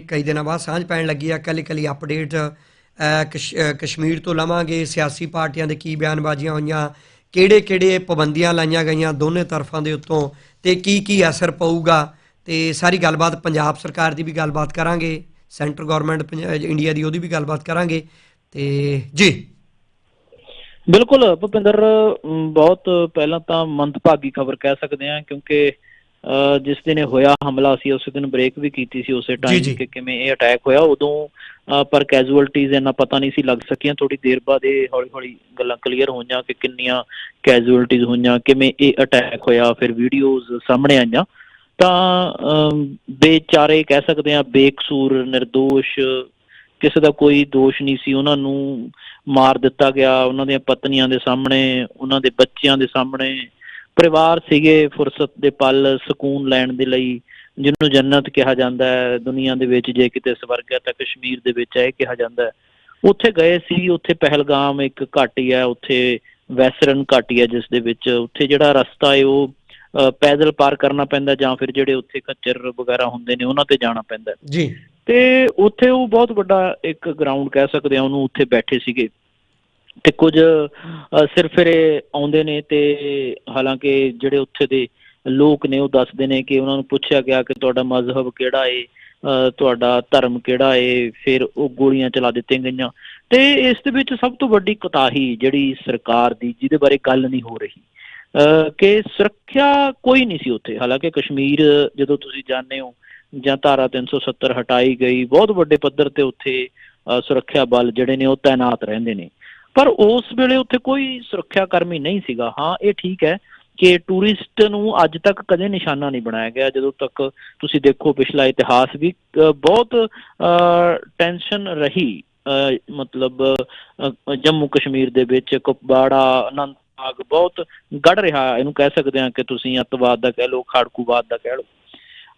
ਕਈ ਦਿਨਾਂ ਬਾਅਦ ਸਾਂਝ ਪੈਣ ਲੱਗੀ ਆ ਕੱਲੀ ਕੱਲੀ ਅਪਡੇਟ ਕਸ਼ਮੀਰ ਤੋਂ ਲਵਾਂਗੇ। ਸਿਆਸੀ ਪਾਰਟੀਆਂ ਦੇ ਕੀ ਬਿਆਨਬਾਜ਼ੀਆਂ ਹੋਈਆਂ ਕਿਹੜੇ ਕਿਹੜੇ ਪਾਬੰਦੀਆਂ ਲਾਈਆਂ ਗਈਆਂ ਦੋਨੇ ਤਰਫਾਂ ਦੇ ਉੱਤੋਂ ਤੇ ਕੀ ਕੀ ਅਸਰ ਪਊਗਾ? ਤੇ ਸਾਰੀ ਗੱਲਬਾਤ ਪੰਜਾਬ ਸਰਕਾਰ ਦੀ ਵੀ ਗੱਲਬਾਤ ਕਰਾਂਗੇ, ਸੈਂਟਰ ਗਵਰਨਮੈਂਟ ਇੰਡੀਆ ਦੀ ਉਹਦੀ ਵੀ ਗੱਲਬਾਤ ਕਰਾਂਗੇ। ਤੇ ਜੀ। ਬਿਲਕੁਲ ਭੁਪਿੰਦਰ ਬਹੁਤ ਪਹਿਲਾਂ ਤਾਂ ਮੰਦਭਾਗੀ ਖਬਰ ਕਹਿ ਸਕਦੇ ਹਾਂ, ਕਿਉਂਕਿ ਜਿਸ ਦਿਨ ਇਹ ਹੋਇਆ ਹਮਲਾ ਸੀ ਉਸੇ ਦਿਨ ਬ੍ਰੇਕ ਵੀ ਕੀਤੀ ਸੀ ਉਸੇ ਟਾਈਮ। ਕਿ ਕਿਵੇਂ ਇਹ ਅਟੈਕ ਹੋਇਆ। ਉਦੋਂ ਪਰ ਕੈਜੂਅਲਟੀਜ਼ ਇੰਨਾ ਪਤਾ ਨਹੀਂ ਸੀ ਲੱਗ ਸਕੀਆਂ। ਥੋੜੀ ਦੇਰ ਬਾਅਦ ਇਹ ਹੌਲੀ ਹੌਲੀ ਗੱਲਾਂ ਕਲੀਅਰ ਹੋਈਆਂ ਕਿ ਕਿੰਨੀਆਂ ਕੈਜੂਅਲਟੀਜ਼ ਹੋਈਆਂ ਕਿਵੇਂ ਇਹ ਅਟੈਕ ਹੋਇਆ ਫਿਰ ਵੀਡੀਓਜ਼ ਸਾਹਮਣੇ ਆਈਆਂ। ਤਾਂ ਬੇਚਾਰੇ ਕਹਿ ਸਕਦੇ ਆ ਬੇਕਸੂਰ નિર્ਦੋਸ਼ ਕਿਸੇ ਦਾ ਕੋਈ ਦੋਸ਼ ਨਹੀਂ ਸੀ। ਉਹਨਾਂ ਨੂੰ ਮਾਰ ਦਿੱਤਾ ਗਿਆ। ਉਹਨਾਂ ਦੀਆਂ ਪਤਨੀਆਂ ਦੇ ਸਾਹਮਣੇ ਉਹਨਾਂ ਦੇ ਬੱਚਿਆਂ ਦੇ ਸਾਹਮਣੇ ਪਰਿਵਾਰ ਸੀਗੇ ਫੁਰਸਤ ਦੇ ਪਲ ਸਕੂਨ ਲੈਣ ਦੇ ਲਈ ਜਿਹਨੂੰ ਜੰਨਤ ਕਿਹਾ ਜਾਂਦਾ ਹੈ ਦੁਨੀਆ ਦੇ ਵਿੱਚ ਜੇ ਕਿਤੇ ਸਵਰਗ ਹੈ ਤਾਂ ਕਸ਼ਮੀਰ ਦੇ ਵਿੱਚ ਹੈ ਕਿਹਾ ਜਾਂਦਾ ਹੈ। ਉੱਥੇ ਗਏ ਸੀ ਉੱਥੇ ਪਹਿਲਗਾਮ ਇੱਕ ਘਾਟੀ ਹੈ ਉੱਥੇ ਵੈਸਰਨ ਘਾਟੀ ਹੈ ਜਿਸ ਦੇ ਵਿੱਚ ਉੱਥੇ ਜਿਹੜਾ ਰਸਤਾ ਹੈ ਉਹ ਪੈਦਲ ਪਾਰ ਕਰਨਾ ਪੈਂਦਾ ਜਾਂ ਫਿਰ ਜਿਹੜੇ ਉੱਥੇ ਖੱਚਰ ਵਗੈਰਾ ਹੁੰਦੇ ਨੇ ਉਹਨਾਂ ਤੇ ਜਾਣਾ ਪੈਂਦਾ ਜੀ। ਤੇ ਉੱਥੇ ਉਹ ਬਹੁਤ ਵੱਡਾ ਇੱਕ ਗਰਾਊਂਡ ਕਹਿ ਸਕਦੇ ਆ ਉਹਨੂੰ ਉੱਥੇ ਬੈਠੇ ਸੀਗੇ। ਤੇ ਕੁਝ ਅ, ਸਿਰਫਿਰੇ ਆਉਂਦੇ ਨੇ ਤੇ ਹਾਲਾਂਕਿ ਜਿਹੜੇ ਉੱਥੇ ਦੇ ਲੋਕ ਨੇ ਉਹ ਦੱਸਦੇ ਨੇ ਕਿ ਉਹਨਾਂ ਨੂੰ ਪੁੱਛਿਆ ਗਿਆ ਕਿ ਤੁਹਾਡਾ ਮਜ਼ਹਬ ਕਿਹੜਾ ਏ ਤੁਹਾਡਾ ਧਰਮ ਕਿਹੜਾ ਏ ਫਿਰ ਉਹ ਗੋਲੀਆਂ ਚਲਾ ਦਿੱਤੀਆਂ ਗਈਆਂ। ਤੇ ਇਸ ਦੇ ਵਿੱਚ ਸਭ ਤੋਂ ਵੱਡੀ ਕੁਤਾਹੀ ਜਿਹੜੀ ਸਰਕਾਰ ਦੀ ਜਿਹਦੇ ਬਾਰੇ ਗੱਲ ਨਹੀਂ ਹੋ ਰਹੀ ਅ, ਕਿ ਸੁਰੱਖਿਆ ਕੋਈ ਨਹੀਂ ਸੀ ਉੱਥੇ। ਹਾਲਾਂਕਿ ਕਸ਼ਮੀਰ ਜਦੋਂ ਤੁਸੀਂ ਜਾਣਦੇ ਹੋ ਜਾਂ ਧਾਰਾ 370 ਹਟਾਈ ਗਈ ਬਹੁਤ ਵੱਡੇ ਪੱਧਰ ਤੇ ਉੱਥੇ ਅ, ਸੁਰੱਖਿਆ ਬਲ ਜਿਹੜੇ ਨੇ ਉਹ ਤਾਇਨਾਤ ਰਹਿੰਦੇ ਨੇ। ਪਰ ਉਸ ਵੇਲੇ ਉੱਥੇ ਕੋਈ ਸੁਰੱਖਿਆ ਕਰਮੀ ਨਹੀਂ ਸੀਗਾ। ਹਾਂ, ਇਹ ਠੀਕ ਹੈ ਕਿ ਟੂਰਿਸਟ ਨੂੰ ਅੱਜ ਤੱਕ ਕਦੇ ਨਿਸ਼ਾਨਾ ਨਹੀਂ ਬਣਾਇਆ ਗਿਆ। ਜਦੋਂ ਤੱਕ ਤੁਸੀਂ ਦੇਖੋ ਪਿਛਲਾ ਇਤਿਹਾਸ ਵੀ ਬਹੁਤ ਟੈਨਸ਼ਨ ਰਹੀ ਮਤਲਬ ਜੰਮੂ ਕਸ਼ਮੀਰ ਦੇ ਵਿੱਚ, ਕੁਪਵਾੜਾ, ਅਨੰਤਨਾਗ, ਬਹੁਤ ਗੜ ਰਿਹਾ। ਇਹਨੂੰ ਕਹਿ ਸਕਦੇ ਹਾਂ ਕਿ ਤੁਸੀਂ ਅੱਤਵਾਦ ਦਾ ਕਹਿ ਲਓ, ਖਾੜਕੂਵਾਦ ਦਾ ਕਹਿ ਲਓ।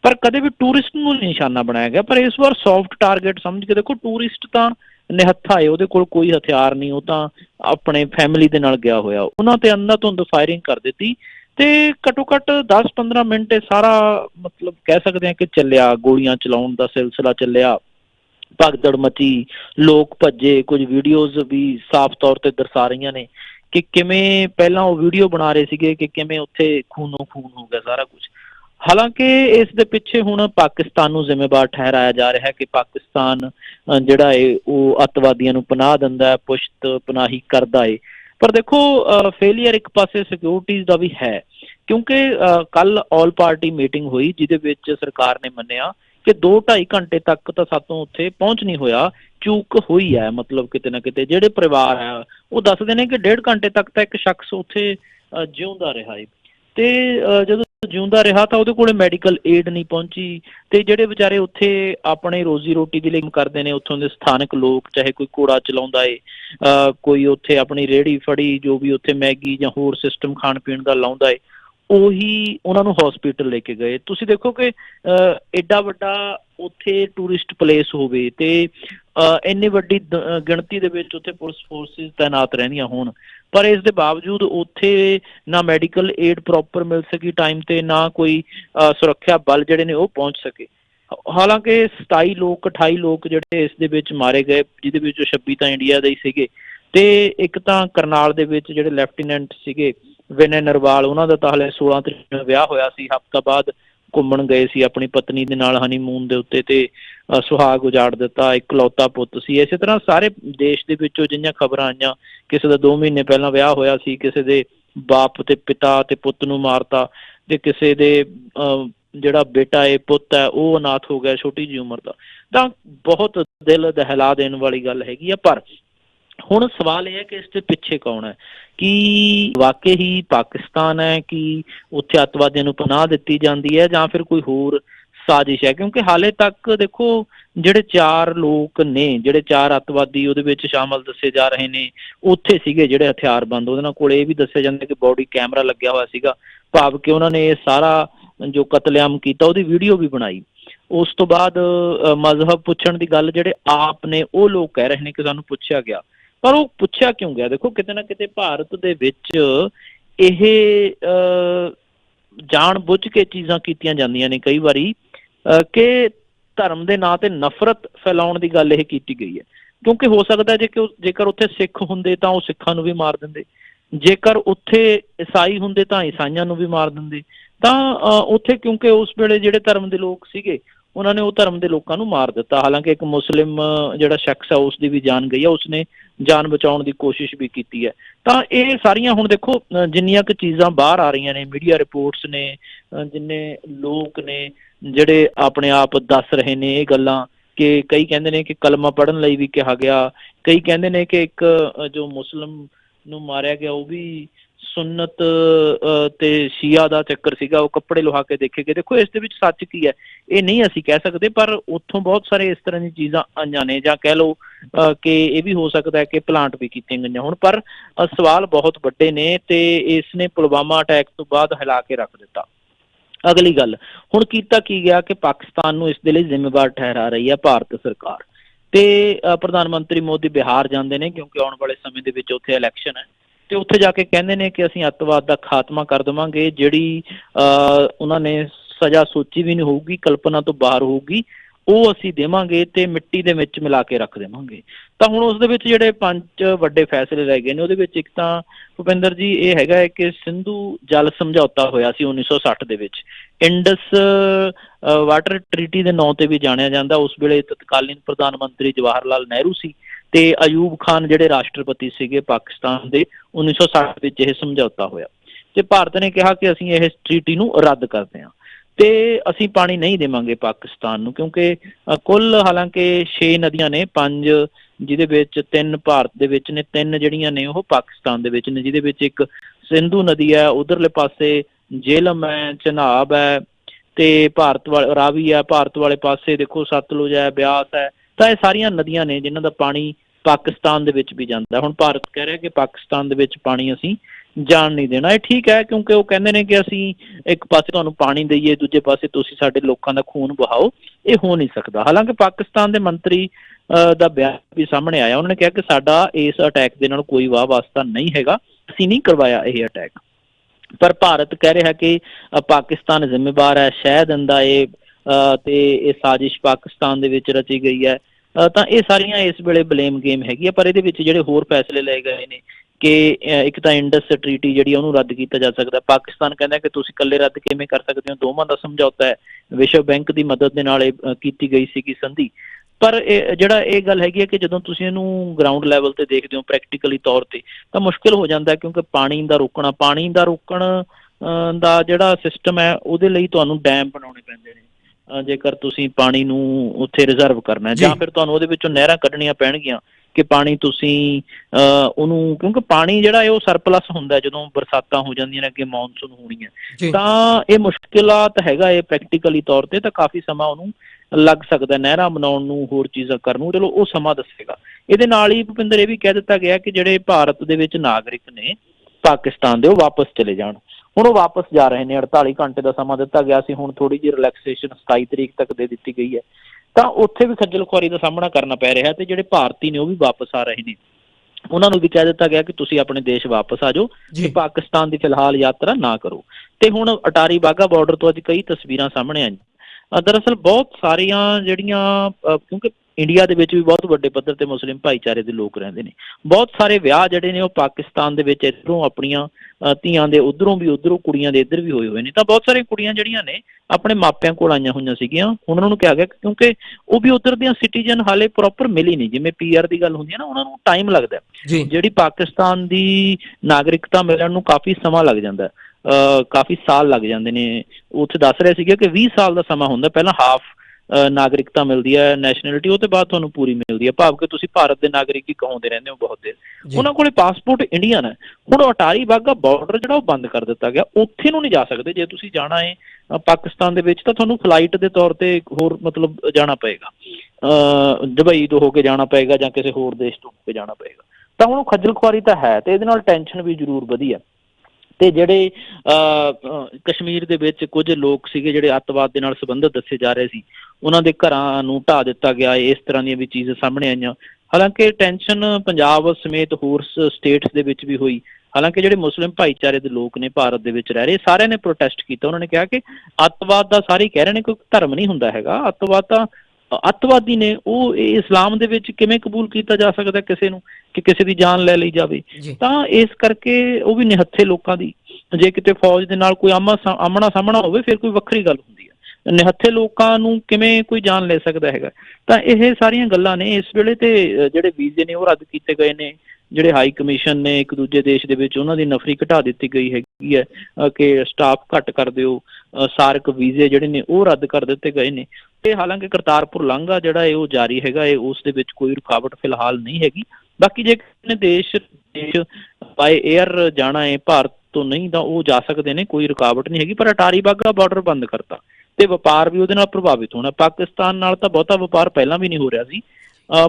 ਪਰ ਕਦੇ ਵੀ ਟੂਰਿਸਟ ਨੂੰ ਨਿਸ਼ਾਨਾ ਬਣਾਇਆ ਗਿਆ। ਪਰ ਇਸ ਵਾਰ ਸੌਫਟ ਟਾਰਗੇਟ ਸਮਝ ਕੇ ਦੇਖੋ, ਟੂਰਿਸਟ ਤਾਂ ਨਿਹੱਥਾ ਏ ਉਹਦੇ ਕੋਲ ਕੋਈ ਹਥਿਆਰ ਨਹੀਂ, ਉਹ ਤਾਂ ਆਪਣੇ ਫੈਮਿਲੀ ਦੇ ਨਾਲ ਗਿਆ ਹੋਇਆ। ਉਹਨਾਂ ਤੇ ਅੰਧਾਧੁੰਦ ਫਾਇਰਿੰਗ ਕਰ ਦਿੱਤੀ ਤੇ ਘੱਟੋ ਘੱਟ 10-15 ਮਿੰਟ ਇਹ ਸਾਰਾ ਮਤਲਬ ਕਹਿ ਸਕਦੇ ਹਾਂ ਕਿ ਚੱਲਿਆ, ਗੋਲੀਆਂ ਚਲਾਉਣ ਦਾ ਸਿਲਸਿਲਾ ਚੱਲਿਆ, ਭਗਦੜ ਮਚੀ, ਲੋਕ ਭੱਜੇ, ਕੁਝ ਵੀਡੀਓਜ਼ ਵੀ ਸਾਫ਼ ਤੌਰ ਤੇ ਦਰਸਾ ਰਹੀਆਂ ਨੇ ਕਿ ਕਿਵੇਂ ਪਹਿਲਾਂ ਉਹ ਵੀਡੀਓ ਬਣਾ ਰਹੇ ਸੀਗੇ ਕਿ ਕਿਵੇਂ ਉੱਥੇ ਖੂਨੋ ਖੂਨ ਹੋ ਗਿਆ ਸਾਰਾ ਕੁਝ। ਹਾਲਾਂਕਿ ਇਸ ਦੇ ਪਿੱਛੇ ਹੁਣ ਪਾਕਿਸਤਾਨ ਨੂੰ ਜ਼ਿੰਮੇਵਾਰ ਠਹਿਰਾਇਆ ਜਾ ਰਿਹਾ ਹੈ ਕਿ ਪਾਕਿਸਤਾਨ ਜਿਹੜਾ ਹੈ ਉਹ ਅੱਤਵਾਦੀਆਂ ਨੂੰ ਪਨਾਹ ਦਿੰਦਾ ਹੈ, ਪੁਸ਼ਤ ਪਨਾਹੀ ਕਰਦਾ ਏ। ਪਰ ਦੇਖੋ ਫੇਲਿਅਰ ਇੱਕ ਪਾਸੇ ਸਿਕਿਉਰਿਟੀਜ਼ ਦਾ ਵੀ ਹੈ, ਕਿਉਂਕਿ ਕੱਲ ਆਲ ਪਾਰਟੀ ਮੀਟਿੰਗ ਹੋਈ, ਜਿਹਦੇ ਵਿੱਚ ਸਰਕਾਰ ਨੇ ਮੰਨਿਆ ਕਿ 2.5 ਘੰਟੇ ਤੱਕ ਤਾਂ ਸਾਤੋਂ ਉੱਥੇ ਪਹੁੰਚ ਨਹੀਂ ਹੋਇਆ, ਚੂਕ ਹੋਈ ਹੈ, ਮਤਲਬ ਕਿਤੇ ਨਾ ਕਿਤੇ। ਜਿਹੜੇ ਪਰਿਵਾਰ ਹੈ, ਉਹ ਦੱਸਦੇ ਨੇ ਕਿ ਡੇਢ ਘੰਟੇ ਤੱਕ ਤਾਂ ਇੱਕ ਸ਼ਖਸ ਉੱਥੇ ਜਿਉਂਦਾ ਰਿਹਾ ਏ। ਤੇ ਜਦੋਂ ਜਿਉਂਦਾ ਰਿਹਾ ਤਾਂ ਉਹਦੇ ਕੋਲੇ ਮੈਡੀਕਲ ਏਡ ਨਹੀਂ ਪਹੁੰਚੀ ਤੇ ਜਿਹੜੇ ਵਿਚਾਰੇ ਉੱਥੇ ਆਪਣੇ ਰੋਜ਼ੀ ਰੋਟੀ ਦੇ ਲਈ ਕਰਦੇ ਨੇ ਉੱਥੋਂ ਦੇ ਸਥਾਨਕ ਲੋਕ ਚਾਹੇ ਕੋਈ ਘੋੜਾ ਚਲਾਉਂਦਾ ਏ ਅ, ਕੋਈ ਉੱਥੇ ਆਪਣੀ ਰੇੜੀ ਫੜੀ ਜੋ ਵੀ ਉੱਥੇ ਮੈਗੀ ਜਾਂ ਹੋਰ ਸਿਸਟਮ ਖਾਣ ਪੀਣ ਦਾ ਲਾਉਂਦਾ ਏ ਉਹੀ ਉਹਨਾਂ ਨੂੰ ਹਸਪੀਟਲ ਲੈ ਕੇ ਗਏ। ਤੁਸੀਂ ਦੇਖੋ ਕਿ ਅ, ਐਡਾ ਵੱਡਾ ਉੱਥੇ ਟੂਰਿਸਟ ਪਲੇਸ ਹੋਵੇ ਤੇ ਇੰਨੀ ਵੱਡੀ ਗਿਣਤੀ ਦੇ ਵਿੱਚ ਉੱਥੇ ਪੁਲਿਸ ਫੋਰਸਿਸ ਤਾਇਨਾਤ ਰਹਿੰਦੀਆਂ ਹੋਣ। ਪਰ ਇਸ ਦੇ ਬਾਵਜੂਦ ਉੱਥੇ ਨਾ ਮੈਡੀਕਲ ਏਡ ਪ੍ਰੋਪਰ ਮਿਲ ਸਕੀ ਟਾਈਮ ਤੇ, ਨਾ ਕੋਈ ਸੁਰੱਖਿਆ ਬਲ ਜਿਹੜੇ ਨੇ ਉਹ ਪਹੁੰਚ ਸਕੇ। ਹਾਲਾਂਕਿ 27 ਲੋਕ 28 ਲੋਕ ਜਿਹੜੇ ਇਸ ਦੇ ਵਿੱਚ ਮਾਰੇ ਗਏ, ਜਿਹਦੇ ਵਿੱਚੋਂ 26 ਤਾਂ ਇੰਡੀਆ ਦੇ ਹੀ ਸੀਗੇ। ਤੇ ਇੱਕ ਤਾਂ ਕਰਨਾਲ ਦੇ ਵਿੱਚ ਜਿਹੜੇ ਲੈਫਟੀਨੈਂਟ ਸੀਗੇ, ਵਿਨੇ ਨਰਵਾਲ, ਉਹਨਾਂ ਦਾ ਤਾਂ ਹਲੇ 16 ਤਰੀਕ ਨੂੰ ਵਿਆਹ ਹੋਇਆ ਸੀ। ਹਫ਼ਤਾ ਬਾਅਦ ਘੁੰਮਣ ਗਏ ਸੀ ਆਪਣੀ ਪਤਨੀ ਦੇ ਨਾਲ ਹਨੀਮੂਨ ਦੇ ਉੱਤੇ ਤੇ ਸੁਹਾਗ ਉਜਾੜ ਦਿੱਤਾ ਇਕਲੌਤਾ ਪੁੱਤ ਸੀ। ਇਸੇ ਤਰ੍ਹਾਂ ਸਾਰੇ ਦੇਸ਼ ਦੇ ਵਿੱਚੋਂ ਜਿੰਨੀਆਂ ਖਬਰਾਂ ਆਈਆਂ ਕਿਸੇ ਦਾ 2 ਮਹੀਨੇ ਪਹਿਲਾਂ ਵਿਆਹ ਹੋਇਆ ਸੀ ਕਿਸੇ ਦੇ ਬਾਪ ਤੇ ਪਿਤਾ ਤੇ ਪੁੱਤ ਨੂੰ ਮਾਰਤਾ ਤੇ ਕਿਸੇ ਦੇ ਅ, ਜਿਹੜਾ ਬੇਟਾ ਹੈ ਪੁੱਤ ਹੈ ਉਹ ਅਨਾਥ ਹੋ ਗਿਆ ਛੋਟੀ ਜਿਹੀ ਉਮਰ ਦਾ। ਤਾਂ ਬਹੁਤ ਦਿਲ ਦਹਿਲਾ ਦੇਣ ਵਾਲੀ ਗੱਲ ਹੈਗੀ ਆ ਪਰ ਹੁਣ ਸਵਾਲ ਇਹ ਹੈ ਕਿ ਇਸ ਦੇ ਪਿੱਛੇ ਕੌਣ ਹੈ? ਕਿ ਵਾਕਈ ਹੀ ਪਾਕਿਸਤਾਨ ਹੈ ਕਿ ਉੱਥੇ ਅੱਤਵਾਦੀਆਂ ਨੂੰ ਪਨਾਹ ਦਿੱਤੀ ਜਾਂਦੀ ਹੈ ਜਾਂ ਫਿਰ ਕੋਈ ਹੋਰ ਸਾਜ਼ਿਸ਼ ਹੈ? ਕਿਉਂਕਿ ਹਾਲੇ ਤੱਕ ਦੇਖੋ, ਜਿਹੜੇ ਚਾਰ ਲੋਕ ਨੇ, ਜਿਹੜੇ ਚਾਰ ਅੱਤਵਾਦੀ ਉਹਦੇ ਵਿੱਚ ਸ਼ਾਮਲ ਦੱਸੇ ਜਾ ਰਹੇ ਨੇ, ਉੱਥੇ ਸੀਗੇ ਜਿਹੜੇ ਹਥਿਆਰਬੰਦ। ਉਹਦੇ ਨਾਲ ਕੋਲੇ ਇਹ ਵੀ ਦੱਸਿਆ ਜਾਂਦਾ ਕਿ ਬੋਡੀ ਕੈਮਰਾ ਲੱਗਿਆ ਹੋਇਆ ਸੀਗਾ। ਭਾਵ ਕਿ ਉਹਨਾਂ ਨੇ ਇਹ ਸਾਰਾ ਜੋ ਕਤਲੇਆਮ ਕੀਤਾ, ਉਹਦੀ ਵੀਡੀਓ ਵੀ ਬਣਾਈ। ਉਸ ਤੋਂ ਬਾਅਦ ਮਜ਼ਹਬ ਪੁੱਛਣ ਦੀ ਗੱਲ ਜਿਹੜੇ ਆਪ ਨੇ, ਉਹ ਲੋਕ ਕਹਿ ਰਹੇ ਨੇ ਕਿ ਸਾਨੂੰ ਪੁੱਛਿਆ ਗਿਆ। ਪਰ ਉਹ ਪੁੱਛਿਆ ਕਿਉਂ ਗਿਆ? ਦੇਖੋ ਕਿਤੇ ਨਾ ਕਿਤੇ ਭਾਰਤ ਦੇ ਵਿੱਚ ਇਹ ਅ, ਜਾਣ ਬੁੱਝ ਕੇ ਚੀਜ਼ਾਂ ਕੀਤੀਆਂ ਜਾਂਦੀਆਂ ਨੇ ਕਈ ਵਾਰੀ ਅ, ਕਿ ਧਰਮ ਦੇ ਨਾਂ ਤੇ ਨਫ਼ਰਤ ਫੈਲਾਉਣ ਦੀ ਗੱਲ ਇਹ ਕੀਤੀ ਗਈ ਹੈ। ਕਿਉਂਕਿ ਹੋ ਸਕਦਾ ਜੇ ਕਿ ਜੇਕਰ ਉੱਥੇ ਸਿੱਖ ਹੁੰਦੇ ਤਾਂ ਉਹ ਸਿੱਖਾਂ ਨੂੰ ਵੀ ਮਾਰ ਦਿੰਦੇ। ਜੇਕਰ ਉੱਥੇ ਈਸਾਈ ਹੁੰਦੇ ਤਾਂ ਈਸਾਈਆਂ ਨੂੰ ਵੀ ਮਾਰ ਦਿੰਦੇ। ਤਾਂ ਅ, ਉੱਥੇ ਕਿਉਂਕਿ ਉਸ ਵੇਲੇ ਜਿਹੜੇ ਧਰਮ ਦੇ ਲੋਕ ਸੀਗੇ ਉਹਨਾਂ ਨੇ ਉਹ ਧਰਮ ਦੇ ਲੋਕਾਂ ਨੂੰ ਮਾਰ ਦਿੱਤਾ। ਹਾਲਾਂਕਿ ਇੱਕ ਮੁਸਲਿਮ ਜਿਹੜਾ ਸ਼ਖਸ ਆ ਉਸ ਦੀ ਵੀ ਜਾਨ ਗਈ ਆ। ਉਸਨੇ ਜਾਨ ਬਚਾਉਣ ਦੀ ਕੋਸ਼ਿਸ਼ ਵੀ ਕੀਤੀ ਹੈ। ਤਾਂ ਇਹ ਸਾਰੀਆਂ ਹੁਣ ਦੇਖੋ ਜਿੰਨੀਆਂ ਕੁ ਚੀਜ਼ਾਂ ਬਾਹਰ ਆ ਰਹੀਆਂ ਨੇ ਮੀਡੀਆ ਰਿਪੋਰਟਸ ਨੇ ਜਿੰਨੇ ਲੋਕ ਨੇ, ਜਿਹੜੇ ਆਪਣੇ ਆਪ ਦੱਸ ਰਹੇ ਨੇ ਇਹ ਗੱਲਾਂ ਕਿ ਕਈ ਕਹਿੰਦੇ ਨੇ ਕਿ ਕਲਮਾ ਪੜਨ ਲਈ ਵੀ ਕਿਹਾ ਗਿਆ, ਕਈ ਕਹਿੰਦੇ ਨੇ ਕਿ ਇੱਕ ਜੋ ਮੁਸਲਮ ਨੂੰ ਮਾਰਿਆ ਗਿਆ ਉਹ ਵੀ ਸੁਨਨਤ ਅ, ਤੇ ਸ਼ੀਆ ਦਾ ਚੱਕਰ ਸੀਗਾ ਉਹ ਕੱਪੜੇ ਲੁਹਾ ਕੇ ਦੇਖੇ ਗਏ। ਦੇਖੋ ਇਸ ਦੇ ਵਿੱਚ ਸੱਚ ਕੀ ਹੈ? ਇਹ ਨਹੀਂ ਅਸੀਂ ਕਹਿ ਸਕਦੇ ਪਰ ਉੱਥੋਂ ਬਹੁਤ ਸਾਰੇ ਇਸ ਤਰ੍ਹਾਂ ਦੀਆਂ ਚੀਜ਼ਾਂ ਆਈਆਂ ਨੇ ਜਾਂ ਕਹਿ ਲਓ ਕਿ ਇਹ ਵੀ ਹੋ ਸਕਦਾ ਹੈ ਕਿ ਪਲਾਂਟ ਵੀ ਕੀਤੀਆਂ ਗਈਆਂ ਹੁਣ ਪਰ ਸਵਾਲ ਬਹੁਤ ਵੱਡੇ ਨੇ ਤੇ ਇਸ ਨੇ ਪੁਲਵਾਮਾ ਅਟੈਕ ਤੋਂ ਬਾਅਦ ਹਿਲਾ ਕੇ ਰੱਖ ਦਿੱਤਾ। ਅਗਲੀ ਗੱਲ ਹੁਣ ਕੀਤਾ ਕੀ ਗਿਆ ਕਿ ਪਾਕਿਸਤਾਨ ਨੂੰ ਇਸ ਦੇ ਲਈ ਜ਼ਿੰਮੇਵਾਰ ਠਹਿਰਾ ਰਹੀ ਹੈ ਭਾਰਤ ਸਰਕਾਰ। ਤੇ ਪ੍ਰਧਾਨ ਮੰਤਰੀ ਮੋਦੀ ਬਿਹਾਰ ਜਾਂਦੇ ਨੇ ਕਿਉਂਕਿ ਆਉਣ ਵਾਲੇ ਸਮੇਂ ਦੇ ਵਿੱਚ ਉੱਥੇ ਇਲੈਕਸ਼ਨ ਹੈ। ਤੇ ਉੱਥੇ ਜਾ ਕੇ ਕਹਿੰਦੇ ਨੇ ਕਿ ਅਸੀਂ ਅੱਤਵਾਦ ਦਾ ਖਾਤਮਾ ਕਰ ਦੇਵਾਂਗੇ ਜਿਹੜੀ ਅ, ਉਹਨਾਂ ਨੇ ਸਜ਼ਾ ਸੋਚੀ ਵੀ ਨਹੀਂ ਹੋਊਗੀ ਕਲਪਨਾ ਤੋਂ ਬਾਹਰ ਹੋਊਗੀ ਉਹ ਅਸੀਂ ਦੇਵਾਂਗੇ ਤੇ ਮਿੱਟੀ ਦੇ ਵਿੱਚ ਮਿਲਾ ਕੇ ਰੱਖ ਦੇਵਾਂਗੇ। ਤਾਂ ਹੁਣ ਉਸ ਦੇ ਵਿੱਚ ਜਿਹੜੇ ਪੰਜ ਵੱਡੇ ਫੈਸਲੇ ਲੈ ਗਏ ਨੇ ਉਹਦੇ ਵਿੱਚ ਇੱਕ ਤਾਂ ਭੁਪਿੰਦਰ ਜੀ ਇਹ ਹੈਗਾ ਹੈ ਕਿ ਸਿੰਧੂ ਜਲ ਸਮਝੌਤਾ ਹੋਇਆ ਸੀ 1960 ਦੇ ਵਿੱਚ। ਇੰਡਸ ਵਾਟਰ ਟ੍ਰੀਟੀ ਦੇ ਨਾਂ ਤੇ ਵੀ ਜਾਣਿਆ ਜਾਂਦਾ। ਉਸ ਵੇਲੇ ਤਤਕਾਲੀਨ ਪ੍ਰਧਾਨ ਮੰਤਰੀ ਜਵਾਹਰ ਲਾਲ ਨਹਿਰੂ ਸੀ। ਤੇ ਅਯੂਬ ਖਾਨ ਜਿਹੜੇ ਰਾਸ਼ਟਰਪਤੀ ਸੀਗੇ ਪਾਕਿਸਤਾਨ ਦੇ 1960 ਵਿੱਚ ਇਹ ਸਮਝੌਤਾ ਹੋਇਆ। ਤੇ ਭਾਰਤ ਨੇ ਕਿਹਾ ਕਿ ਅਸੀਂ ਇਹ ਟ੍ਰੀਟੀ ਨੂੰ ਰੱਦ ਕਰਦੇ ਹਾਂ। ਤੇ ਅਸੀਂ ਪਾਣੀ ਨਹੀਂ ਦੇਵਾਂਗੇ ਪਾਕਿਸਤਾਨ ਨੂੰ, ਕਿਉਂਕਿ ਕੁੱਲ ਹਾਲਾਂਕਿ 6 ਨਦੀਆਂ ਨੇ, ਪੰਜ ਜਿਹਦੇ ਵਿੱਚ ਤਿੰਨ ਭਾਰਤ ਦੇ ਵਿੱਚ ਨੇ, ਤਿੰਨ ਜਿਹੜੀਆਂ ਨੇ ਉਹ ਪਾਕਿਸਤਾਨ ਦੇ ਵਿੱਚ ਨੇ, ਜਿਹਦੇ ਵਿੱਚ ਇੱਕ ਸਿੰਧੂ ਨਦੀ ਹੈ, ਉਧਰਲੇ ਪਾਸੇ ਜੇਲਮ ਹੈ ਚਨਾਬ ਹੈ, ਤੇ ਭਾਰਤ ਵਾਲੇ, ਰਾਵੀ ਹੈ, ਭਾਰਤ ਵਾਲੇ ਪਾਸੇ ਦੇਖੋ ਸਤਲੁਜ ਹੈ, ਬਿਆਸ ਹੈ ਤਾਂ ਇਹ ਸਾਰੀਆਂ ਨਦੀਆਂ ਨੇ ਜਿਨ੍ਹਾਂ ਦਾ ਪਾਣੀ ਪਾਕਿਸਤਾਨ ਦੇ ਵਿੱਚ ਵੀ ਜਾਂਦਾ। ਹੁਣ ਭਾਰਤ ਕਹਿ ਰਿਹਾ ਕਿ ਪਾਕਿਸਤਾਨ ਦੇ ਵਿੱਚ ਪਾਣੀ ਅਸੀਂ ਜਾਣ ਨਹੀਂ ਦੇਣਾ। ਇਹ ਠੀਕ ਹੈ ਕਿਉਂਕਿ ਉਹ ਕਹਿੰਦੇ ਨੇ ਕਿ ਅਸੀਂ ਇੱਕ ਪਾਸੇ ਤੁਹਾਨੂੰ ਪਾਣੀ ਦਈਏ ਦੂਜੇ ਪਾਸੇ ਤੁਸੀਂ ਸਾਡੇ ਲੋਕਾਂ ਦਾ ਖੂਨ ਬਹਾਓ ਇਹ ਹੋ ਨਹੀਂ ਸਕਦਾ। ਹਾਲਾਂਕਿ ਪਾਕਿਸਤਾਨ ਦੇ ਮੰਤਰੀ ਅ, ਦਾ ਬਿਆਨ ਵੀ ਸਾਹਮਣੇ ਆਇਆ। ਉਹਨਾਂ ਨੇ ਕਿਹਾ ਕਿ ਸਾਡਾ ਇਸ ਅਟੈਕ ਦੇ ਨਾਲ ਕੋਈ ਵਾਹ ਵਾਸਤਾ ਨਹੀਂ ਹੈਗਾ। ਅਸੀਂ ਨਹੀਂ ਕਰਵਾਇਆ ਇਹ ਅਟੈਕ। ਪਰ ਭਾਰਤ ਕਹਿ ਰਿਹਾ ਕਿ ਪਾਕਿਸਤਾਨ ਜ਼ਿੰਮੇਵਾਰ ਹੈ। ਸ਼ਹਿ ਦਿੰਦਾ ਇਹ ਅ, ਤੇ ਇਹ ਸਾਜ਼ਿਸ਼ ਪਾਕਿਸਤਾਨ ਦੇ ਵਿੱਚ ਰਚੀ ਗਈ ਹੈ। ਤਾਂ ਇਹ ਸਾਰੀਆਂ ਇਸ ਵੇਲੇ ਬਲੇਮ ਗੇਮ ਹੈਗੀ ਆ ਪਰ ਇਹਦੇ ਵਿੱਚ ਜਿਹੜੇ ਹੋਰ ਫੈਸਲੇ ਲਏ ਗਏ ਨੇ ਕਿ ਇੱਕ ਤਾਂ ਇੰਡਸ ਟ੍ਰੀਟੀ ਜਿਹੜੀ ਉਹਨੂੰ ਰੱਦ ਕੀਤਾ ਜਾ ਸਕਦਾ ਪਾਕਿਸਤਾਨ ਕਹਿੰਦਾ ਕਿ ਤੁਸੀਂ ਇਕੱਲੇ ਰੱਦ ਕਿਵੇਂ ਕਰ ਸਕਦੇ ਹੋ? ਦੋਵਾਂ ਦਾ ਸਮਝੌਤਾ ਹੈ। ਵਿਸ਼ਵ ਬੈਂਕ ਦੀ ਮਦਦ ਦੇ ਨਾਲ ਇਹ ਕੀਤੀ ਗਈ ਸੀਗੀ ਸੰਧੀ। ਪਰ ਇਹ ਜਿਹੜਾ ਇਹ ਗੱਲ ਹੈਗੀ ਹੈ ਕਿ ਜਦੋਂ ਤੁਸੀਂ ਇਹਨੂੰ ਗਰਾਊਂਡ ਲੈਵਲ ਤੇ ਦੇਖਦੇ ਹੋ ਪ੍ਰੈਕਟੀਕਲੀ ਤੌਰ ਤੇ ਤਾਂ ਮੁਸ਼ਕਿਲ ਹੋ ਜਾਂਦਾ ਕਿਉਂਕਿ ਪਾਣੀ ਦਾ ਰੋਕਣਾ ਪਾਣੀ ਦਾ ਰੋਕਣ ਅ, ਦਾ ਜਿਹੜਾ ਸਿਸਟਮ ਹੈ ਉਹਦੇ ਲਈ ਤੁਹਾਨੂੰ ਡੈਮ ਬਣਾਉਣੇ ਪੈਂਦੇ ਨੇ। ਜੇਕਰ ਤੁਸੀਂ ਪਾਣੀ ਨੂੰ ਉੱਥੇ ਰਿਜ਼ਰਵ ਕਰਨਾ ਜੀ। ਫਿਰ ਤੁਹਾਨੂੰ ਉਹਦੇ ਵਿੱਚੋਂ ਨਹਿਰਾਂ ਕੱਢਣੀਆਂ ਪੈਣਗੀਆਂ ਕਿ ਪਾਣੀ ਤੁਸੀਂ ਉਹਨੂੰ ਕਿਉਂਕਿ ਪਾਣੀ ਜਿਹੜਾ ਹੈ ਉਹ ਸਰਪਲਸ ਹੁੰਦਾ ਜਦੋਂ ਬਰਸਾਤਾਂ ਹੋ ਜਾਂਦੀਆਂ ਨੇ ਅੱਗੇ ਮੌਨਸੂਨ ਹੋਣੀ ਹੈ। ਤਾਂ ਇਹ ਮੁਸ਼ਕਿਲਾਤ ਹੈਗਾ ਇਹ ਪ੍ਰੈਕਟੀਕਲੀ ਤੌਰ ਤੇ ਤਾਂ ਕਾਫੀ ਸਮਾਂ ਉਹਨੂੰ ਲੱਗ ਸਕਦਾ ਨਹਿਰਾਂ ਬਣਾਉਣ ਨੂੰ ਹੋਰ ਚੀਜ਼ਾਂ ਕਰਨ ਨੂੰ ਚਲੋ ਉਹ ਸਮਾਂ ਦੱਸੇਗਾ। ਇਹਦੇ ਨਾਲ ਹੀ ਭੁਪਿੰਦਰ ਇਹ ਵੀ ਕਹਿ ਦਿੱਤਾ ਗਿਆ ਕਿ ਜਿਹੜੇ ਭਾਰਤ ਦੇ ਵਿੱਚ ਨਾਗਰਿਕ ਨੇ ਪਾਕਿਸਤਾਨ ਦੇ ਉਹ ਵਾਪਸ ਚਲੇ ਜਾਣ। ਹੁਣ ਉਹ ਵਾਪਸ ਜਾ ਰਹੇ ਨੇ 48 ਘੰਟੇ ਦਾ ਸਮਾਂ ਦਿੱਤਾ ਗਿਆ ਸੀ ਹੁਣ ਥੋੜੀ ਜਿਹੀ ਰਿਲੈਕਸੇਸ਼ਨ 27 ਤਰੀਕ ਤੱਕ ਦੇ ਦਿੱਤੀ ਗਈ ਹੈ। ਤਾਂ ਉੱਥੇ ਵੀ ਖੱਜਲ ਖੁਆਰੀ ਦਾ ਸਾਹਮਣਾ ਕਰਨਾ ਪੈ ਰਿਹਾ ਤੇ ਜਿਹੜੇ ਭਾਰਤੀ ਨੇ ਉਹ ਵੀ ਵਾਪਸ ਆ ਰਹੇ ਨੇ। ਉਹਨਾਂ ਨੂੰ ਵੀ ਕਹਿ ਦਿੱਤਾ ਗਿਆ ਕਿ ਤੁਸੀਂ ਆਪਣੇ ਦੇਸ਼ ਵਾਪਸ ਆ ਜਾਓ ਕਿ ਪਾਕਿਸਤਾਨ ਦੀ ਫਿਲਹਾਲ ਯਾਤਰਾ ਨਾ ਕਰੋ। ਤੇ ਹੁਣ ਅਟਾਰੀ ਬਾਗਾ ਬਾਰਡਰ ਤੋਂ ਅੱਜ ਕਈ ਤਸਵੀਰਾਂ ਸਾਹਮਣੇ ਆਈਆਂ। ਦਰਅਸਲ ਬਹੁਤ ਸਾਰੀਆਂ ਜਿਹੜੀਆਂ ਕਿਉਂਕਿ ਇੰਡੀਆ ਦੇ ਵਿੱਚ ਵੀ ਬਹੁਤ ਵੱਡੇ ਪੱਧਰ ਤੇ ਮੁਸਲਿਮ ਭਾਈਚਾਰੇ ਦੇ ਲੋਕ ਰਹਿੰਦੇ ਨੇ। ਬਹੁਤ ਸਾਰੇ ਵਿਆਹ ਜਿਹੜੇ ਨੇ ਉਹ ਪਾਕਿਸਤਾਨ ਦੇ ਵਿੱਚ ਇੱਧਰੋਂ ਆਪਣੀਆਂ ਧੀਆਂ ਦੇ ਉਧਰੋਂ ਵੀ ਉਧਰੋਂ ਕੁੜੀਆਂ ਦੇ ਇੱਧਰ ਵੀ ਹੋਏ ਹੋਏ ਨੇ। ਤਾਂ ਬਹੁਤ ਸਾਰੀਆਂ ਕੁੜੀਆਂ ਜਿਹੜੀਆਂ ਨੇ ਆਪਣੇ ਮਾਪਿਆਂ ਕੋਲ ਆਈਆਂ ਹੋਈਆਂ ਸੀਗੀਆਂ। ਉਹਨਾਂ ਨੂੰ ਕਿਹਾ ਗਿਆ ਕਿਉਂਕਿ ਉਹ ਵੀ ਉਧਰ ਦੀਆਂ ਸਿਟੀਜ਼ਨ ਹਾਲੇ ਪ੍ਰੋਪਰ ਮਿਲੀ ਨਹੀਂ। ਜਿਵੇਂ ਪੀਆਰ ਦੀ ਗੱਲ ਹੁੰਦੀ ਹੈ ਨਾ ਉਹਨਾਂ ਨੂੰ ਟਾਈਮ ਲੱਗਦਾ ਜਿਹੜੀ ਪਾਕਿਸਤਾਨ ਦੀ ਨਾਗਰਿਕਤਾ ਮਿਲਣ ਨੂੰ ਕਾਫੀ ਸਮਾਂ ਲੱਗ ਜਾਂਦਾ ਕਾਫੀ ਸਾਲ ਲੱਗ ਜਾਂਦੇ ਨੇ। ਉੱਥੇ ਦੱਸ ਰਹੇ ਸੀਗੇ ਕਿ 20 ਸਾਲ ਦਾ ਸਮਾਂ ਹੁੰਦਾ। ਪਹਿਲਾਂ ਹਾਫ ਨਾਗਰਿਕਤਾ ਮਿਲਦੀ ਹੈ ਨੈਸ਼ਨੈਲਿਟੀ ਉਹ ਤੋਂ ਬਾਅਦ ਤੁਹਾਨੂੰ ਪੂਰੀ ਮਿਲਦੀ ਹੈ। ਭਾਵ ਕਿ ਤੁਸੀਂ ਭਾਰਤ ਦੇ ਨਾਗਰਿਕ ਹੀ ਕਹਾਉਂਦੇ ਰਹਿੰਦੇ ਹੋ ਬਹੁਤ ਦੇਰ। ਉਹਨਾਂ ਕੋਲੇ ਪਾਸਪੋਰਟ ਇੰਡੀਅਨ ਹੈ। ਹੁਣ ਅਟਾਰੀ ਬਾਗਾ ਬਾਰਡਰ ਜਿਹੜਾ ਉਹ ਬੰਦ ਕਰ ਦਿੱਤਾ ਗਿਆ। ਉੱਥੇ ਨੂੰ ਨਹੀਂ ਜਾ ਸਕਦੇ। ਜੇ ਤੁਸੀਂ ਜਾਣਾ ਹੈ ਪਾਕਿਸਤਾਨ ਦੇ ਵਿੱਚ ਤਾਂ ਤੁਹਾਨੂੰ ਫਲਾਈਟ ਦੇ ਤੌਰ ਤੇ ਹੋਰ ਮਤਲਬ ਜਾਣਾ ਪਏਗਾ। ਅ ਦੁਬਈ ਤੋਂ ਹੋ ਕੇ ਜਾਣਾ ਪਏਗਾ ਜਾਂ ਕਿਸੇ ਹੋਰ ਦੇਸ਼ ਤੋਂ ਹੋ ਕੇ ਜਾਣਾ ਪਏਗਾ। ਤਾਂ ਹੁਣ ਉਹ ਖੱਜਲ ਖੁਆਰੀ ਤਾਂ ਹੈ ਤੇ ਇਹਦੇ ਨਾਲ ਟੈਨਸ਼ਨ ਵੀ ਜ਼ਰੂਰ ਵਧੀ ਹੈ ਤੇ ਜਿਹੜੇ ਕਸ਼ਮੀਰ ਦੇ ਵਿੱਚ ਕੁਝ ਲੋਕ ਸੀਗੇ ਜਿਹੜੇ ਅੱਤਵਾਦ ਦੇ ਨਾਲ ਸੰਬੰਧਿਤ ਦੱਸੇ ਜਾ ਰਹੇ ਸੀ ਉਹਨਾਂ ਦੇ ਘਰਾਂ ਨੂੰ ਢਾ ਦਿੱਤਾ ਗਿਆ ਇਸ ਤਰ੍ਹਾਂ ਦੀਆਂ ਵੀ ਚੀਜ਼ਾਂ ਸਾਹਮਣੇ ਆਈਆਂ। ਹਾਲਾਂਕਿ ਟੈਨਸ਼ਨ ਪੰਜਾਬ ਸਮੇਤ ਹੋਰ ਸਟੇਟਸ ਦੇ ਵਿੱਚ ਵੀ ਹੋਈ। ਹਾਲਾਂਕਿ ਜਿਹੜੇ ਮੁਸਲਿਮ ਭਾਈਚਾਰੇ ਦੇ ਲੋਕ ਨੇ ਭਾਰਤ ਦੇ ਵਿੱਚ ਰਹਿ ਰਹੇ ਸਾਰਿਆਂ ਨੇ ਪ੍ਰੋਟੈਸਟ ਕੀਤਾ। ਉਹਨਾਂ ਨੇ ਕਿਹਾ ਕਿ ਅੱਤਵਾਦ ਦਾ ਸਾਰੇ ਕਹਿ ਰਹੇ ਨੇ ਕੋਈ ਧਰਮ ਨਹੀਂ ਹੁੰਦਾ ਹੈਗਾ। ਅੱਤਵਾਦ ਤਾਂ ਅੱਤਵਾਦੀ ਨੇ ਉਹ ਇਹ ਇਸਲਾਮ ਦੇ ਵਿੱਚ ਕਿਵੇਂ ਕਬੂਲ ਕੀਤਾ ਜਾ ਸਕਦਾ ਕਿਸੇ ਨੂੰ ਕਿ ਕਿਸੇ ਦੀ ਜਾਨ ਲੈ ਲਈ ਜਾਵੇ? ਤਾਂ ਇਸ ਕਰਕੇ ਉਹ ਵੀ ਨਿਹੱਥੇ ਲੋਕਾਂ ਦੀ। ਜੇ ਕਿਤੇ ਫੌਜ ਦੇ ਨਾਲ ਕੋਈ ਆਮਣਾ ਸਾਹਮਣਾ ਹੋਵੇ ਫਿਰ ਕੋਈ ਵੱਖਰੀ ਗੱਲ ਹੁੰਦੀ ਹੈ। ਨਿਹੱਥੇ ਲੋਕਾਂ ਨੂੰ ਕਿਵੇਂ ਕੋਈ ਜਾਨ ਲੈ ਸਕਦਾ ਹੈਗਾ। ਤਾਂ ਇਹ ਸਾਰੀਆਂ ਗੱਲਾਂ ਨੇ। ਇਸ ਵੇਲੇ ਤੇ ਜਿਹੜੇ ਵੀਜ਼ੇ ਨੇ ਉਹ ਰੱਦ ਕੀਤੇ ਗਏ ਨੇ। ਜਿਹੜੇ ਹਾਈ ਕਮਿਸ਼ਨ ਨੇ ਇੱਕ ਦੂਜੇ ਦੇਸ਼ ਦੇ ਵਿੱਚ ਉਹਨਾਂ ਦੀ ਨਫਰੀ ਘਟਾ ਦਿੱਤੀ ਗਈ ਹੈਗੀ ਹੈ ਕਿ ਸਟਾਫ ਘੱਟ ਕਰ ਦਿਓ ਸਾਰਕ ਵੀਜ਼ੇ ਜਿਹੜੇ ਨੇ ਉਹ ਰੱਦ ਕਰ ਦਿੱਤੇ ਗਏ ਨੇ। ਤੇ ਹਾਲਾਂਕਿ ਕਰਤਾਰਪੁਰ ਲਾਂਘਾ ਜਿਹੜਾ ਹੈ ਉਹ ਜਾਰੀ ਹੈਗਾ ਹੈ ਉਸ ਦੇ ਵਿੱਚ ਕੋਈ ਰੁਕਾਵਟ ਫਿਲਹਾਲ ਨਹੀਂ ਹੈਗੀ। ਬਾਕੀ ਜੇ ਕਿਸੇ ਨੇ ਦੇਸ਼ ਦੇਸ਼ ਬਾਈ 에ਅਰ ਜਾਣਾ ਹੈ, ਭਾਰਤ ਤੋਂ ਨਹੀਂ, ਤਾਂ ਉਹ ਜਾ ਸਕਦੇ ਨੇ, ਕੋਈ ਰੁਕਾਵਟ ਨਹੀਂ ਹੈਗੀ। ਪਰ ਅਟਾਰੀ ਬਾਗਾ ਬਾਰਡਰ ਬੰਦ ਕਰਤਾ। ਤੇ ਵਪਾਰ ਵੀ ਉਹਦੇ ਨਾਲ ਪ੍ਰਭਾਵਿਤ ਹੋਣਾ ਪਾਕਿਸਤਾਨ ਨਾਲ ਤਾਂ ਬਹੁਤਾ ਵਪਾਰ ਪਹਿਲਾਂ ਵੀ ਨਹੀਂ ਹੋ ਰਿਹਾ ਸੀ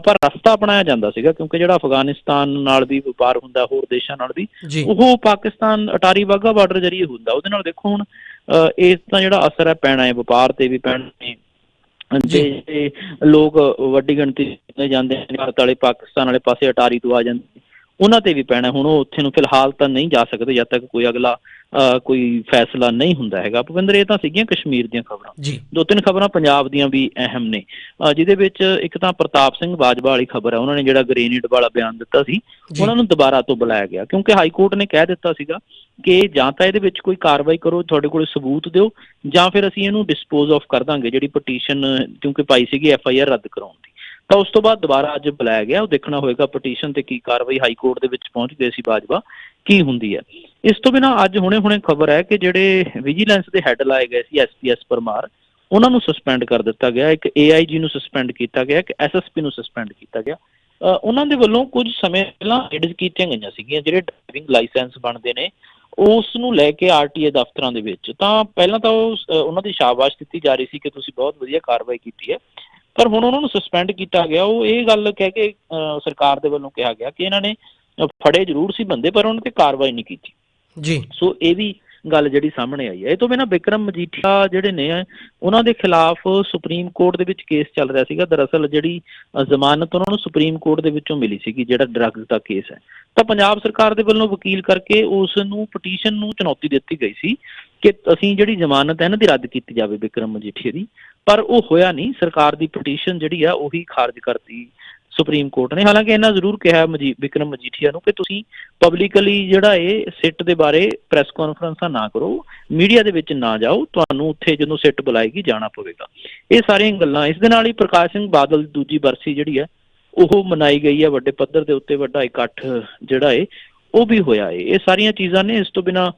ਪਰ ਰਸਤਾ ਅਪਣਾਇਆ ਜਾਂਦਾ ਸੀਗਾ ਕਿਉਂਕਿ ਜਿਹੜਾ ਅਫਗਾਨਿਸਤਾਨ ਨਾਲ ਵੀ ਵਪਾਰ ਹੁੰਦਾ ਹੋਰ ਦੇਸ਼ਾਂ ਨਾਲ ਵੀ ਉਹ ਪਾਕਿਸਤਾਨ ਅਟਾਰੀ ਵਾਗਾ ਬਾਰਡਰ ਜਰੀਏ ਹੁੰਦਾ ਉਹਦੇ ਨਾਲ ਦੇਖੋ ਹੁਣ ਇਸ ਦਾ ਜਿਹੜਾ ਅਸਰ ਹੈ ਪੈਣਾ ਹੈ ਵਪਾਰ ਤੇ ਵੀ ਪੈਣਾ ਹੈ ਜੀ। ਤੇ ਲੋਕ ਵੱਡੀ ਗਿਣਤੀ ਜਾਂਦੇ ਨੇ ਭਾਰਤ ਵਾਲੇ ਪਾਕਿਸਤਾਨ ਵਾਲੇ ਪਾਸੇ ਅਟਾਰੀ ਤੋਂ ਆ ਜਾਂਦੇ। ਉਹਨਾਂ ਤੇ ਵੀ ਪੈਣਾ ਹੁਣ ਉਹ ਉੱਥੇ ਨੂੰ ਫਿਲਹਾਲ ਤਾਂ ਨਹੀਂ ਜਾ ਸਕਦੇ ਜਦ ਤੱਕ ਕੋਈ ਅਗਲਾ ਕੋਈ ਫੈਸਲਾ ਨਹੀਂ ਹੁੰਦਾ ਹੈਗਾ। ਭੁਪਿੰਦਰ ਇਹ ਤਾਂ ਸੀਗੀਆਂ ਕਸ਼ਮੀਰ ਦੀਆਂ ਖਬਰਾਂ। ਦੋ ਤਿੰਨ ਖਬਰਾਂ ਪੰਜਾਬ ਦੀਆਂ ਵੀ ਅਹਿਮ ਨੇ। ਜਿਹਦੇ ਵਿੱਚ ਇੱਕ ਤਾਂ ਪ੍ਰਤਾਪ ਸਿੰਘ ਬਾਜਵਾ ਵਾਲੀ ਖਬਰ ਹੈ ਉਹਨਾਂ ਨੇ ਜਿਹੜਾ ਗ੍ਰੇਨੇਡ ਵਾਲਾ ਬਿਆਨ ਦਿੱਤਾ ਸੀ ਉਹਨਾਂ ਨੂੰ ਦੁਬਾਰਾ ਤੋਂ ਬੁਲਾਇਆ ਗਿਆ। ਕਿਉਂਕਿ ਹਾਈ ਕੋਰਟ ਨੇ ਕਹਿ ਦਿੱਤਾ ਸੀਗਾ ਕਿ ਜਾਂ ਤਾਂ ਇਹਦੇ ਵਿੱਚ ਕੋਈ ਕਾਰਵਾਈ ਕਰੋ ਤੁਹਾਡੇ ਕੋਲ ਸਬੂਤ ਦਿਓ ਜਾਂ ਫਿਰ ਅਸੀਂ ਇਹਨੂੰ ਡਿਸਪੋਜ਼ ਆਫ ਕਰ ਦਾਂਗੇ ਜਿਹੜੀ ਪਟੀਸ਼ਨ ਕਿਉਂਕਿ ਪਾਈ ਸੀਗੀ ਐਫ ਆਈ ਆਰ ਰੱਦ ਕਰਾਉਣ ਦੀ। ਤਾਂ ਉਸ ਤੋਂ ਬਾਅਦ ਦੁਬਾਰਾ ਅੱਜ ਬੁਲਾਇਆ ਗਿਆ। ਉਹ ਦੇਖਣਾ ਹੋਏਗਾ ਪਟੀਸ਼ਨ ਤੇ ਕੀ ਕਾਰਵਾਈ ਹਾਈ ਕੋਰਟ ਦੇ ਵਿੱਚ ਪਹੁੰਚ ਗਏ ਸੀ ਬਾਜਵਾ ਕੀ ਹੁੰਦੀ ਹੈ। ਇਸ ਤੋਂ ਬਿਨਾਂ ਅੱਜ ਹੁਣੇ-ਹੁਣੇ ਖਬਰ ਹੈ ਕਿ ਜਿਹੜੇ ਵਿਜੀਲੈਂਸ ਦੇ ਹੈੱਡ ਲਾਏ ਗਏ ਸੀ ਐਸਪੀਐਸ ਪਰਮਾਰ, ਉਹਨਾਂ ਨੂੰ ਸਸਪੈਂਡ ਕਰ ਦਿੱਤਾ ਗਿਆ। ਇੱਕ ਏਆਈਜੀ ਨੂੰ ਸਸਪੈਂਡ ਕੀਤਾ ਗਿਆ, ਇੱਕ ਐਸਐਸਪੀ ਨੂੰ ਸਸਪੈਂਡ ਕੀਤਾ ਗਿਆ। ਉਹਨਾਂ ਦੇ ਵੱਲੋਂ ਕੁਝ ਸਮੇਂ ਪਹਿਲਾਂ ਐਡਿਟ ਕੀਤੀਆਂ ਗਈਆਂ ਸੀਗੀਆਂ, ਜਿਹੜੇ ਡਰਾਈਵਿੰਗ ਲਾਇਸੈਂਸ ਬਣਦੇ ਨੇ, ਉਸ ਨੂੰ ਲੈ ਕੇ ਆਰਟੀਏ ਦਫ਼ਤਰਾਂ ਦੇ ਵਿੱਚ। ਤਾਂ ਪਹਿਲਾਂ ਤਾਂ ਉਹ ਉਹਨਾਂ ਦੀ ਸ਼ਾਬਾਸ਼ ਦਿੱਤੀ ਜਾ ਰਹੀ ਸੀ ਕਿ ਤੁਸੀਂ ਬਹੁਤ ਵਧੀਆ ਕਾਰਵਾਈ ਕੀਤੀ ਹੈ। ਪਰ ਹੁਣ ਉਹਨਾਂ ਨੂੰ ਸਸਪੈਂਡ ਕੀਤਾ ਗਿਆ ਉਹ ਇਹ ਗੱਲ ਕਹਿ ਕੇ ਸਰਕਾਰ ਦੇ ਵੱਲੋਂ ਕਿਹਾ ਗਿਆ ਕਿ ਇਹਨਾਂ ਨੇ ਫੜੇ ਜ਼ਰੂਰ ਸੀ ਬੰਦੇ ਪਰ ਉਹਨਾਂ ਤੇ ਕਾਰਵਾਈ ਨਹੀਂ ਕੀਤੀ। ਜੀ। ਸੋ ਇਹ ਵੀ ਗੱਲ ਜਿਹੜੀ ਸਾਹਮਣੇ ਆਈ ਹੈ। ਇਹ ਤੋਂ ਬਿਨਾਂ ਵਿਕਰਮ ਮਜੀਠੀਆ ਜਿਹੜੇ ਨੇ ਉਹਨਾਂ ਦੇ ਖਿਲਾਫ ਸੁਪਰੀਮ ਕੋਰਟ ਦੇ ਵਿੱਚ ਕੇਸ ਚੱਲ ਰਿਹਾ ਸੀਗਾ। ਦਰਅਸਲ ਜਿਹੜੀ ਜ਼ਮਾਨਤ ਉਹਨਾਂ ਨੂੰ ਸੁਪਰੀਮ ਕੋਰਟ ਦੇ ਵਿੱਚੋਂ ਮਿਲੀ ਸੀਗੀ ਜਿਹੜਾ ਡਰੱਗਸ ਦਾ ਕੇਸ ਹੈ। ਤਾਂ ਪੰਜਾਬ ਸਰਕਾਰ ਦੇ ਵੱਲੋਂ ਵਕੀਲ ਕਰਕੇ ਉਸ ਨੂੰ ਪਟੀਸ਼ਨ ਨੂੰ ਚੁਣੌਤੀ ਦਿੱਤੀ ਗਈ ਸੀ ਕਿ ਅਸੀਂ ਜਿਹੜੀ ਜ਼ਮਾਨਤ ਹੈ ਇਹਨਾਂ ਦੀ ਰੱਦ ਕੀਤੀ ਜਾਵੇ ਵਿਕਰਮ ਮਜੀਠੀਆ ਦੀ। ਪਰ ਉਹ ਹੋਇਆ ਨਹੀਂ। ਸਰਕਾਰ ਦੀ ਪਟੀਸ਼ਨ ਜਿਹੜੀ ਆ, ਉਹੀ ਖਾਰਜ ਕਰਤੀ ਸੁਪਰੀਮ ਕੋਰਟ ਨੇ। ਹਾਲਾਂਕਿ ਇਹਨਾਂ ਜ਼ਰੂਰ ਕਿਹਾ ਵਿਕਰਮ ਮਜੀਠੀਆ ਨੂੰ ਕਿ ਤੁਸੀਂ ਪਬਲਿਕਲੀ ਜਿਹੜਾ ਇਹ ਸਿੱਟ ਦੇ ਬਾਰੇ ਪ੍ਰੈਸ ਕਾਨਫਰੰਸਾਂ ਨਾ ਕਰੋ। ਮੀਡੀਆ ਦੇ ਵਿੱਚ ਨਾ ਜਾਓ। ਤੁਹਾਨੂੰ ਉੱਥੇ ਜਦੋਂ ਸਿੱਟ ਬੁਲਾਏਗੀ, ਜਾਣਾ ਪਵੇਗਾ। ਇਹ ਸਾਰੀਆਂ ਗੱਲਾਂ। ਇਸ ਦੇ ਨਾਲ ਹੀ ਪ੍ਰਕਾਸ਼ ਸਿੰਘ ਬਾਦਲ ਦੀ ਦੂਜੀ ਬਰਸੀ ਜਿਹੜੀ ਹੈ ਉਹ ਮਨਾਈ ਗਈ ਹੈ ਵੱਡੇ ਪੱਧਰ ਦੇ ਉੱਤੇ ਵੱਡਾ ਇਕੱਠ ਜਿਹੜਾ ਹੈ ਉਹ ਵੀ ਹੋਇਆ ਹੈ ਇਹ ਸਾਰੀਆਂ ਚੀਜ਼ਾਂ ਨੇ। ਇਸ ਤੋਂ ਬਿਨਾ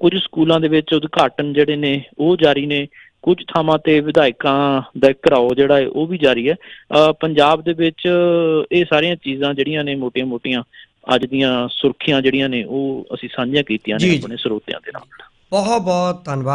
ਕੁਝ ਸਕੂਲਾਂ ਦੇ ਵਿੱਚ ਉਦਘਾਟਨ ਜਿਹੜੇ ਨੇ, ਉਹ ਜਾਰੀ ਨੇ। ਕੁਝ ਥਾਵਾਂ ਤੇ ਵਿਧਾਇਕਾਂ ਦਾ ਘਰਾਓ ਜਿਹੜਾ ਹੈ ਉਹ ਵੀ ਜਾਰੀ ਹੈ। ਪੰਜਾਬ ਦੇ ਵਿੱਚ ਇਹ ਸਾਰੀਆਂ ਚੀਜ਼ਾਂ ਜਿਹੜੀਆਂ ਨੇ ਮੋਟੀਆਂ-ਮੋਟੀਆਂ ਅੱਜ ਦੀਆਂ ਸੁਰਖੀਆਂ ਜਿਹੜੀਆਂ ਨੇ ਉਹ ਅਸੀਂ ਸਾਂਝੀਆਂ ਕੀਤੀਆਂ ਨੇ। ਆਪਣੇ ਸਰੋਤਿਆਂ ਦੇ ਨਾਲ। ਬਹੁਤ ਬਹੁਤ ਧੰਨਵਾਦ।